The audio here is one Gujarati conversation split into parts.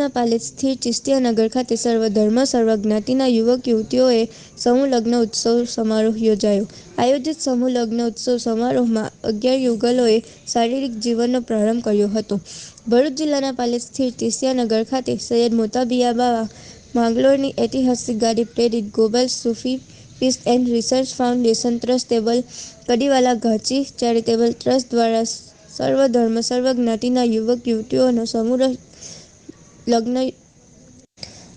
ભરૂચના પાલેજ સ્થિત ચિસ્તિયાનગર ખાતે સર્વધર્મ સર્વજ્ઞાતિના યુવક, યુવતીઓએ સમૂહ લગ્ન ઉત્સવ સમારોહ યોજાયો. આયોજિત સમૂહ લગ્ન ઉત્સવ સમારોહમાં અગિયાર યુગલોએ શારીરિક જીવનનો પ્રારંભ કર્યો હતો. ભરૂચ જિલ્લાના પાલેજ સ્થિત ચિસ્તિયાનગર ખાતે સૈયદ મોતાબિયા બાવા માંગલોરની ઐતિહાસિક ગાડી પ્રેરિત global Sufi peace and research foundation trustable Kadiwala ઘાચી charitable trust દ્વારા સર્વ ધર્મ સર્વ યુવક, યુવતીઓનો સમૂહ લગ્ન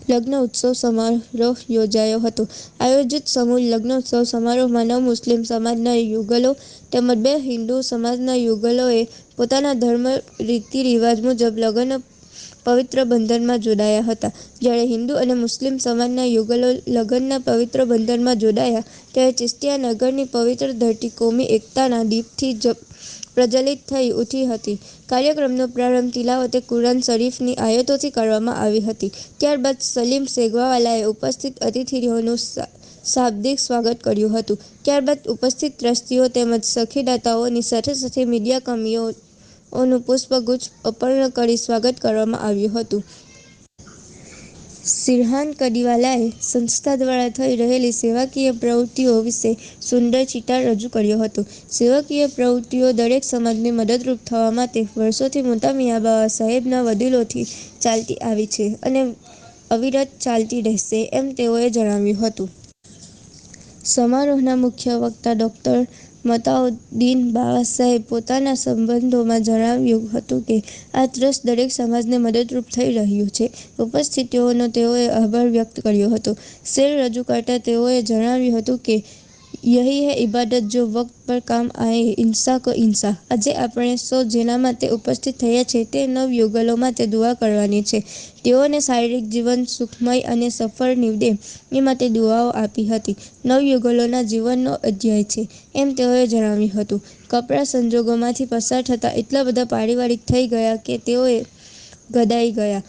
લગ્ન ઉત્સવ સમારોહ યોજાયો હતો. આયોજિત સમૂહ લગ્નોત્સવ સમારોહમાં નવ મુસ્લિમ સમાજના યુગલો તેમજ બે હિન્દુ સમાજના યુગલોએ પોતાના ધર્મ રીતિ રિવાજ મુજબ લગ્ન પવિત્ર બંધનમાં જોડાયા હતા. જ્યારે હિન્દુ અને મુસ્લિમ સમાજના યુગલો લગ્નના પવિત્ર બંધનમાં જોડાયા, ત્યારે ચિસ્તિયા નગરની પવિત્ર ધરતી કોમી એકતાના દીપથી પ્રજ્વલિત થઈ ઉઠી હતી. કાર્યક્રમનો પ્રારંભ તિલાવતે કુરાન શરીફની આયતોથી કરવામાં આવી હતી. ત્યારબાદ સલીમ સેગવાવાલાએ ઉપસ્થિત અતિથિઓનું શાબ્દિક સ્વાગત કર્યું હતું. ત્યારબાદ ઉપસ્થિત ટ્રસ્ટીઓ તેમજ સખીદાતાઓની સાથે સાથે મીડિયા કર્મીઓનું પુષ્પગુચ્છ અર્પણ કરી સ્વાગત કરવામાં આવ્યું હતું. સિરહાન કડીવાલાએ સંસ્થા દ્વારા થઈ રહેલી સેવાકીય પ્રવૃત્તિઓ વિશે સુંદર ચિતાર રજૂ કર્યો હતો. સેવાકીય પ્રવૃત્તિઓ દરેક સમાજને મદદરૂપ થવા માટે વર્ષોથી મોટા મિયા બાબા સાહેબના વડીલોથી ચાલતી આવી છે અને અવિરત ચાલતી રહેશે એમ તેઓએ જણાવ્યું હતું. સમારોહના મુખ્ય વક્તા ડોક્ટર મતાઉદ્દીન બાવાસાહેબે પોતાના સંબંધોમાં જણાવ્યું હતું કે, આ ટ્રસ્ટ દરેક સમાજને મદદરૂપ થઈ રહ્યું છે. ઉપસ્થિતિઓનો તેઓએ આભાર વ્યક્ત કર્યો હતો. શેર રજૂ કરતા તેઓએ જણાવ્યું હતું કે યહી હૈ ઇબાદત જો વક્ત પર કામ આયે ઇન્સા કો ઇન્સા આજે આપણે સૌ જેના માટે ઉપસ્થિત થયા છે, તે નવયુગલો માટે દુઆ કરવાની છે. તેઓને શારીરિક જીવન સુખમય અને સફળ નીવડે, એ માટે દુઆઓ આપી હતી. નવ યુગલોના જીવનનો અધ્યાય છે, એમ તેઓએ જણાવ્યું હતું. કપરા સંજોગોમાંથી પસાર થતાં એટલા બધા પારિવારિક થઈ ગયા કે તેઓએ ગદાઈ ગયા.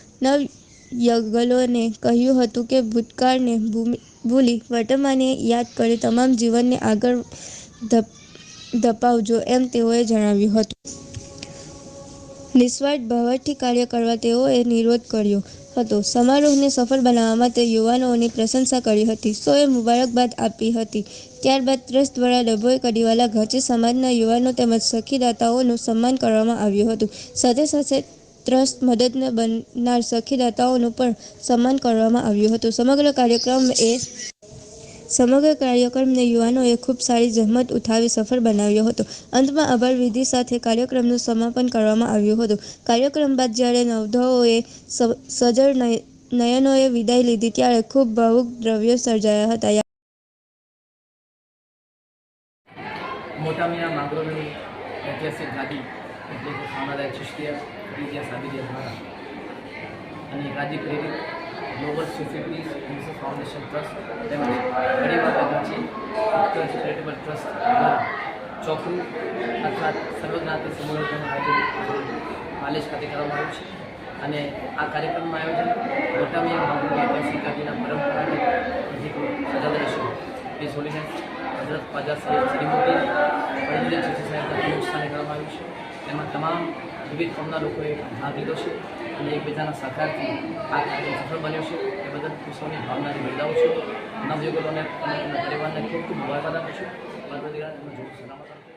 નવયુગલોને કહ્યું હતું કે ભૂતકાળને ભૂલી વર્તમાનને યાદ કરી તમામ જીવનને આગળ ધપાવજો એમ તેઓએ જણાવ્યું હતું. નિસ્વાર્થ ભાવથી કાર્ય કરવા તેઓએ નિરોધ કર્યો હતો. સમારોહને સફળ બનાવવા માટે યુવાનોની પ્રશંસા કરી હતી. સોએ મુબારકબાદ આપી હતી. ત્યારબાદ ટ્રસ્ટ દ્વારા ડભોઈ કડીવાલા ઘચી સમાજના યુવાનો તેમજ સખીદાતાઓનું સન્માન કરવામાં આવ્યું હતું. સાથે સાથે ટ્રસ્ટ મદદને બનનાર સખીદાતાઓનું પણ સન્માન કરવામાં આવ્યું હતું. સમગ્ર કાર્યક્રમ એ સમગ્ર કાર્યક્રમને યુવાનોએ ખૂબ સારી જહેમત ઉઠાવી સફળ બનાવ્યો હતો. અંતમાં આભાર વિધિ સાથે કાર્યક્રમનું સમાપન કરવામાં આવ્યું હતું. કાર્યક્રમ બાદ જ્યારે નવધાઓએ સજળ નયનોએ વિદાય લીધી ત્યારે ખૂબ ભાવુક દ્રવ્યો સર્જાયા હતા. મોટા મિયા માંગરોળની ઐતિહાસિક ગાદી એટલે કે સામાદાય ચિશ્તિયા ઇતિહાસ સાબિદિયા દ્વારા. અને રાજ્ય પ્રેરિત ગ્લોબલ સોસાયટી ફાઉન્ડેશન ટ્રસ્ટ તેમજ ઘણીવાર ઉત્તર ચેરિટેબલ ટ્રસ્ટ દ્વારા ચોકરું અર્થાત સર્વજ્ઞાતિ સમૂહનું આયોજન પાલેજ ખાતે કરવામાં આવ્યું છે. અને આ કાર્યક્રમનું આયોજન મોટા મિયા માંગરોળની ઐતિહાસિક ગાદીના પરંપરાગત અધિકો એ હોલીનેસ હજરત પાજા શ્રી શ્રીમતી પંડિત સાહેબના પ્રમુખ સ્થાને કરવામાં આવ્યું છે. તેમાં તમામ વિવિધ કોમના લોકોએ ભાગ લીધો છે અને એકબીજાના સહકારથી આ કાર્યક્રમ સફળ બન્યો છે. એ બદલ હું સૌની ભાવનાથી બિરદાવું છું. નવયુગલોને અને પરિવારને ખૂબ ખૂબ મુબારકબાદ આપું છું. પરિવાર એમનો જોર સલામત